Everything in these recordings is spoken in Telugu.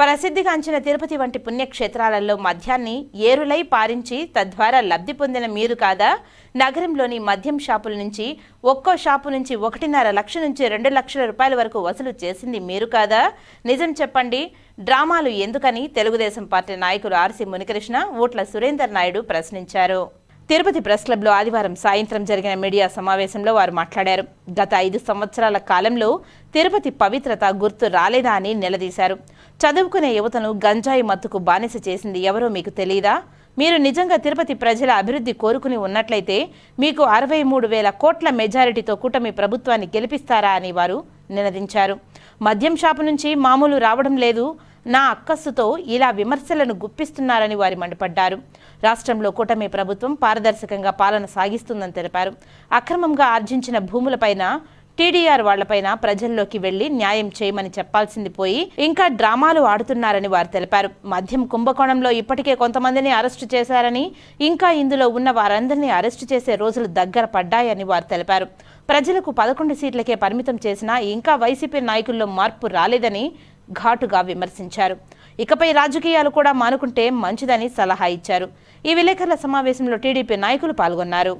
ప్రసిద్ధిగాంచిన తిరుపతి వంటి పుణ్యక్షేత్రాలలో మద్యాన్ని ఏరులై పారించి తద్వారా లబ్ధి పొందిన మీరు కాదా? నగరంలోని మద్యం షాపుల నుంచి ఒక్కో షాపు నుంచి ఒకటిన్నర లక్ష నుంచి రెండు లక్షల రూపాయల వరకు వసూలు చేసింది మీరు కాదా? నిజం చెప్పండి. డ్రామాలు ఎందుకని? తెలుగుదేశం పార్టీ నాయకులు ఆర్సీ మునికృష్ణ ఊట్ల సురేందర్ నాయుడు ప్రశ్నించారు. తిరుపతి ప్రెస్ క్లబ్లో ఆదివారం సాయంత్రం జరిగిన మీడియా సమావేశంలో వారు మాట్లాడారు. గత ఐదు సంవత్సరాల కాలంలో తిరుపతి పవిత్రత గుర్తు రాలేదా అని నిలదీశారు. చదువుకునే యువతను గంజాయి మత్తుకు బానిస చేసింది ఎవరో మీకు తెలియదా? మీరు నిజంగా తిరుపతి ప్రజల అభివృద్ధి కోరుకుని ఉన్నట్లయితే మీకు అరవై మూడు వేల కోట్ల మెజారిటీతో కూటమి ప్రభుత్వాన్ని గెలిపిస్తారా అని వారు నినదించారు. మద్యం షాపు నుంచి మామూలు రావడం లేదు. నా అక్కస్సుతో ఇలా విమర్శలను గుప్పిస్తున్నారని వారు మండిపడ్డారు. రాష్ట్రంలో కూటమి ప్రభుత్వం పారదర్శకంగా పాలన సాగిస్తుందని తెలిపారు. అక్రమంగా ఆర్జించిన భూములపైన టీడీఆర్ వాళ్ళపైన ప్రజల్లోకి వెళ్ళి న్యాయం చేయమని చెప్పాల్సింది పోయి ఇంకా డ్రామాలు ఆడుతున్నారని వారు తెలిపారు. మద్యం కుంభకోణంలో ఇప్పటికే కొంతమందిని అరెస్టు చేశారని ఇంకా ఇందులో ఉన్న వారందరినీ అరెస్టు చేసే రోజులు దగ్గర పడ్డాయని వారు తెలిపారు. ప్రజలకు పదకొండు సీట్లకే పరిమితం చేసినా ఇంకా వైసీపీ నాయకుల్లో మార్పు రాలేదని ఘాటుగా విమర్శించారు. ఇకపై రాజకీయాలు కూడా మానుకుంటే మంచిదని సలహా ఇచ్చారు. ఈ విలేకరుల సమావేశంలో టీడీపీ నాయకులు పాల్గొన్నారు.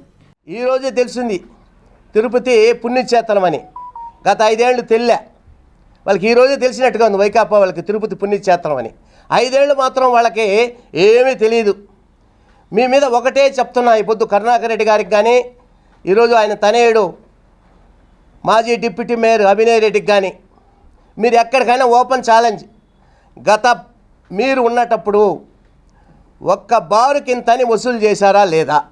ఈరోజే తెలిసింది తిరుపతి పుణ్యక్షేత్రం అని గత ఐదేళ్ళు తెల్లే వాళ్ళకి ఈరోజే తెలిసినట్టుగా ఉంది వైకాపా వాళ్ళకి తిరుపతి పుణ్యక్షేత్రం అని ఐదేళ్ళు మాత్రం వాళ్ళకి ఏమీ తెలియదు మీ మీద ఒకటే చెప్తున్నా ఈ పొద్దు కరుణాకర్ రెడ్డి గారికి కానీ ఈరోజు ఆయన తనయుడు మాజీ డిప్యూటీ మేయర్ అభినయ్ రెడ్డికి కానీ మీరు ఎక్కడికైనా ఓపెన్ ఛాలెంజ్ గత మీరు ఉన్నటప్పుడు ఒక్క బారుకింతని వసూలు చేశారా లేదా?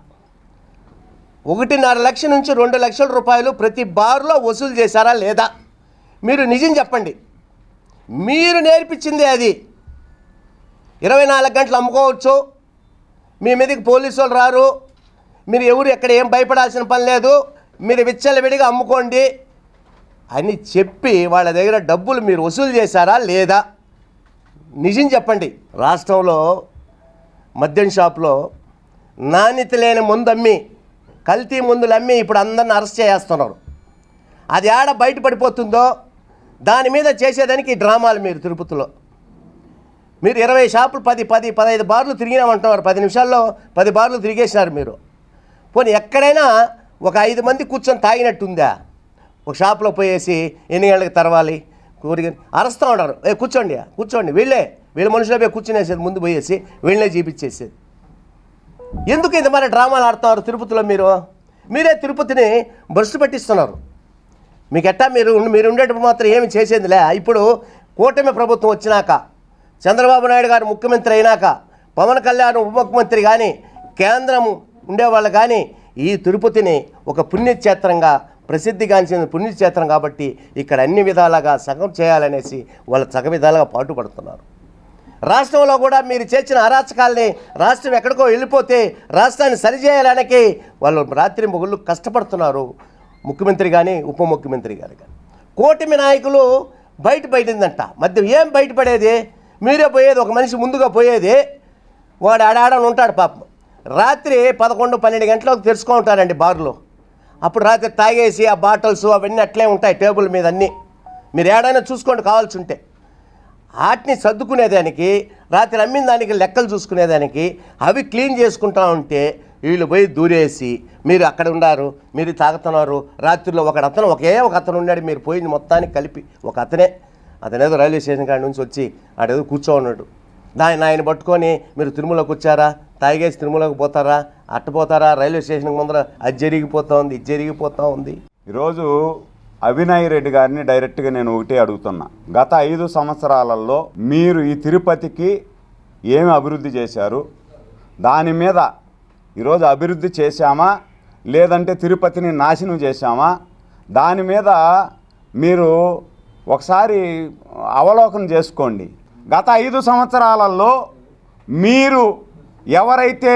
ఒకటిన్నర లక్ష నుంచి రెండు లక్షల రూపాయలు ప్రతి బారులో వసూలు చేశారా లేదా? మీరు నిజం చెప్పండి. మీరు నేర్పించిందే అది. ఇరవై నాలుగు గంటలు అమ్ముకోవచ్చు. మీ మీదకి పోలీసు వాళ్ళు రారు. మీరు ఎవరు ఎక్కడ ఏం భయపడాల్సిన పని లేదు. మీరు విచ్చలవిడిగా అమ్ముకోండి అని చెప్పి వాళ్ళ దగ్గర డబ్బులు మీరు వసూలు చేశారా లేదా? నిజం చెప్పండి. రాష్ట్రంలో మద్యం షాప్లో నాణ్యత లేని మందు అమ్మి కల్తీ మందులు అమ్మి ఇప్పుడు అందరిని అరెస్ట్ చేస్తున్నారు అది ఆడ బయటపడిపోతుందో దాని మీద చేసేదానికి డ్రామాలు మీరు తిరుపతిలో. మీరు ఇరవై షాపులు పది పది పదహైదు బార్లు తిరిగినామంటున్నారు. పది నిమిషాల్లో పది బార్లు తిరిగేసినారు మీరు. పోనీ ఎక్కడైనా ఒక ఐదు మంది కూర్చొని తాగినట్టుందా? ఒక షాప్లో పోయేసి ఎన్ని గంటలకు తరవాలి? కూరగా అరుస్తూ ఉన్నారు. ఏ కూర్చోండి కూర్చోండి. వీళ్ళే వీళ్ళ మనుషులే పోయి కూర్చునేసేది ముందు పోయేసి వీళ్ళనే చూపించేసేది ఎందుకు ఇంత మరి డ్రామాలు ఆడుతున్నారు తిరుపతిలో మీరు? మీరే తిరుపతిని బస్సు పట్టిస్తున్నారు. మీకు ఎట్టా మీరు మీరు ఉండేటప్పుడు మాత్రం ఏమి చేసేదిలే. ఇప్పుడు కూటమి ప్రభుత్వం వచ్చినాక చంద్రబాబు నాయుడు గారు ముఖ్యమంత్రి అయినాక పవన్ కళ్యాణ్ ఉప ముఖ్యమంత్రి కానీ కేంద్రం ఉండేవాళ్ళు కానీ ఈ తిరుపతిని ఒక పుణ్యక్షేత్రంగా ప్రసిద్ధిగాంచిన పుణ్యక్షేత్రం కాబట్టి ఇక్కడ అన్ని విధాలుగా సగం చేయాలనేసి వాళ్ళు సగ విధాలుగా పాటుపడుతున్నారు. రాష్ట్రంలో కూడా మీరు చేసిన అరాచకాల్ని రాష్ట్రం ఎక్కడికో వెళ్ళిపోతే రాష్ట్రాన్ని సరిచేయడానికి వాళ్ళు రాత్రి మొగుళ్ళు కష్టపడుతున్నారు. ముఖ్యమంత్రి కానీ ఉప ముఖ్యమంత్రి గారు కానీ కూటమి నాయకులు బయట బయటిందంట మధ్య ఏం బయటపడేది మీరే పోయేది ఒక మనిషి ముందుగా పోయేది. వాడు ఆడాడని ఉంటాడు పాపం. రాత్రి పదకొండు పన్నెండు గంటలకు తెరుచుకుంటారండి బార్లో. అప్పుడు రాత్రి తాగేసి ఆ బాటిల్స్ అవన్నీ అట్లే ఉంటాయి టేబుల్ మీద అన్నీ. మీరు ఏడైనా చూసుకోండి కావాల్సి ఉంటే వాటిని సర్దుకునేదానికి రాత్రి అమ్మిన దానికి లెక్కలు చూసుకునేదానికి అవి క్లీన్ చేసుకుంటా ఉంటే వీళ్ళు పోయి దూరేసి మీరు అక్కడ ఉన్నారు మీరు తాగుతున్నారు రాత్రిలో ఒక అతను ఒకే ఒక అతను ఉన్నాడు మీరు పోయింది మొత్తానికి కలిపి ఒక అతనే. అతనేదో రైల్వే స్టేషన్ కాడి నుంచి వచ్చి ఆడేదో కూర్చో ఉన్నాడు దాన్ని ఆయన పట్టుకొని మీరు తిరుమలకు వచ్చారా? తాగేసి తిరుమలకు పోతారా? అట్టపోతారా రైల్వే స్టేషన్కి ముందర అది జరిగిపోతూ ఉంది ఇది జరిగిపోతూ ఉంది ఈరోజు అవినాయ్ రెడ్డి గారిని డైరెక్ట్గా నేను ఒకటే అడుగుతున్నా. గత ఐదు సంవత్సరాలలో మీరు ఈ తిరుపతికి ఏమి అభివృద్ధి చేశారు? దాని మీద ఈరోజు అభివృద్ధి చేశామా? లేదంటే తిరుపతిని నాశనం చేశామా? దాని మీద మీరు ఒకసారి అవలోకనం చేసుకోండి. గత ఐదు సంవత్సరాలలో మీరు ఎవరైతే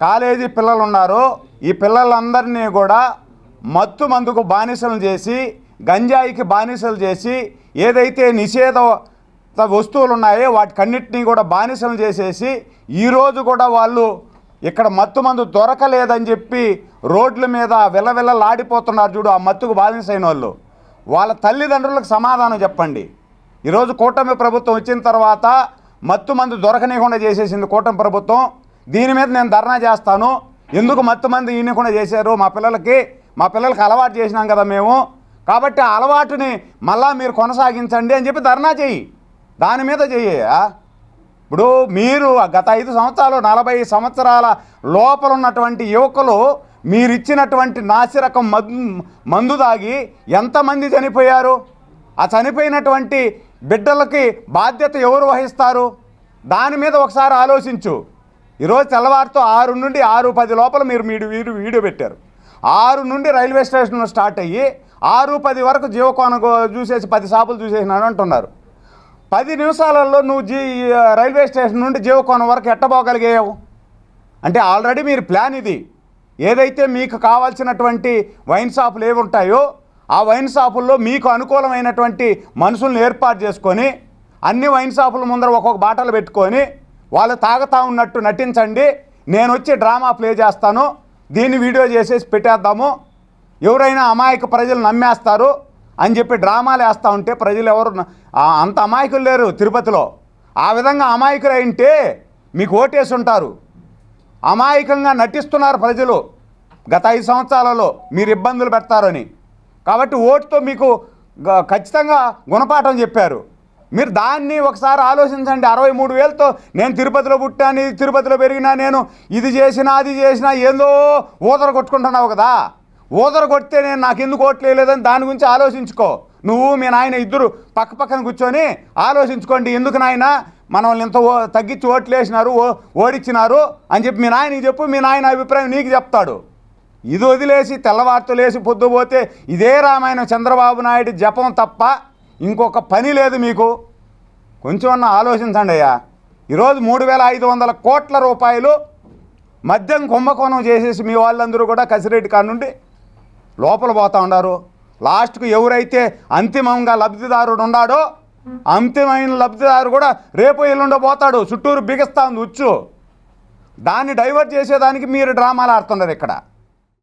కాలేజీ పిల్లలు ఉన్నారో ఈ పిల్లలందరినీ కూడా మత్తు మందుకు బానిసలు చేసి గంజాయికి బానిసలు చేసి ఏదైతే నిషేధ వస్తువులు ఉన్నాయో వాటికన్నిటినీ కూడా బానిసలు చేసేసి ఈరోజు కూడా వాళ్ళు ఇక్కడ మత్తు మందు దొరకలేదని చెప్పి రోడ్ల మీద విలవిలలాడిపోతున్నారు చూడు ఆ మత్తుకు బానిసైన వాళ్ళు. వాళ్ళ తల్లిదండ్రులకు సమాధానం చెప్పండి. ఈరోజు కూటమి ప్రభుత్వం వచ్చిన తర్వాత మత్తు మందు దొరకనీయకుండా చేసేసింది కూటమి ప్రభుత్వం. దీని మీద నేను ధర్నా చేస్తాను. ఎందుకు మత్తు మంది ఈయనకుండా చేశారు? మా పిల్లలకి మా పిల్లలకి అలవాటు చేసినాం కదా మేము. కాబట్టి ఆ అలవాటుని మళ్ళా మీరు కొనసాగించండి అని చెప్పి ధర్నా చెయ్యి దాని మీద చెయ్యి ఇప్పుడు మీరు గత ఐదు సంవత్సరాలు నలభై సంవత్సరాల లోపల ఉన్నటువంటి యువకులు మీరు ఇచ్చినటువంటి నాసిరకం మందు తాగి ఎంతమంది చనిపోయారు? ఆ చనిపోయినటువంటి బిడ్డలకి బాధ్యత ఎవరు వహిస్తారు? దాని మీద ఒకసారి ఆలోచించు. ఈరోజు తెల్లవారితో ఆరు నుండి ఆరు పది లోపల మీరు మీరు వీడియో వీడియో పెట్టారు. ఆరు నుండి రైల్వే స్టేషన్లో స్టార్ట్ అయ్యి ఆరు పది వరకు జీవకోన చూసేసి పది షాపులు చూసేసినాను అంటున్నారు. పది నిమిషాలలో నువ్వు జీ రైల్వే స్టేషన్ నుండి జీవకోణం వరకు ఎట్టబోగలిగావు? అంటే ఆల్రెడీ మీరు ప్లాన్ ఇది. ఏదైతే మీకు కావాల్సినటువంటి వైన్ షాపులు ఏవి ఉంటాయో ఆ వైన్ షాపుల్లో మీకు అనుకూలమైనటువంటి మనుషులను ఏర్పాటు చేసుకొని అన్ని వైన్ షాపుల ముందర ఒక్కొక్క బాటలు పెట్టుకొని వాళ్ళు తాగుతా ఉన్నట్టు నటించండి. నేను వచ్చి డ్రామా ప్లే చేస్తాను. దీన్ని వీడియో చేసేసి పెట్టేద్దాము. ఎవరైనా అమాయక ప్రజలు నమ్మేస్తారు అని చెప్పి డ్రామాలు వేస్తూ ఉంటే ప్రజలు ఎవరు అంత అమాయకులు లేరు తిరుపతిలో. ఆ విధంగా అమాయకులు అయింటే మీకు ఓటేసి ఉంటారు. అమాయకంగా నటిస్తున్నారు ప్రజలు. గత ఐదు సంవత్సరాలలో మీరు ఇబ్బందులు పెడతారని. కాబట్టి ఓటుతో మీకు గ- ఖచ్చితంగా గుణపాఠం చెప్పారు. మీరు దాన్ని ఒకసారి ఆలోచించండి. అరవై మూడు వేలతో నేను తిరుపతిలో పుట్టాను తిరుపతిలో పెరిగినా నేను ఇది చేసినా అది చేసినా ఏందో ఊదర కొట్టుకుంటున్నావు కదా. ఊదర కొడితే నేను నాకు ఎందుకు ఓట్లేదని దాని గురించి ఆలోచించుకో. నువ్వు మీ నాయన ఇద్దరు పక్క పక్కన కూర్చొని ఆలోచించుకోండి. ఎందుకు నాయన? మనల్ని ఇంత ఓ తగ్గించి ఓట్లు వేసినారు ఓ ఓడిచ్చినారు అని చెప్పి మీ నాయనకి చెప్పు మీ నాయన అభిప్రాయం నీకు చెప్తాడు. ఇది వదిలేసి తెల్లవార్తలు లేసి పొద్దుపోతే ఇదే రామాయణం చంద్రబాబు నాయుడు జపం తప్ప ఇంకొక పని లేదు మీకు. కొంచెం అన్న ఆలోచించండి అయ్యా. ఈరోజు మూడు వేల ఐదు వందల కోట్ల రూపాయలు మద్యం కుంభకోణం చేసేసి మీ వాళ్ళందరూ కూడా కసిరెడ్డి కాడ నుండి లోపల పోతా ఉన్నారు. లాస్ట్కు ఎవరైతే అంతిమంగా లబ్ధిదారుడు ఉన్నాడో అంతిమైన లబ్ధిదారు కూడా రేపు ఎల్లుండో పోతాడు. చుట్టూరు బిగిస్తా ఉంది ఉచ్చు. దాన్ని డైవర్ట్ చేసేదానికి మీరు డ్రామాలు ఆడుతున్నారు ఇక్కడ.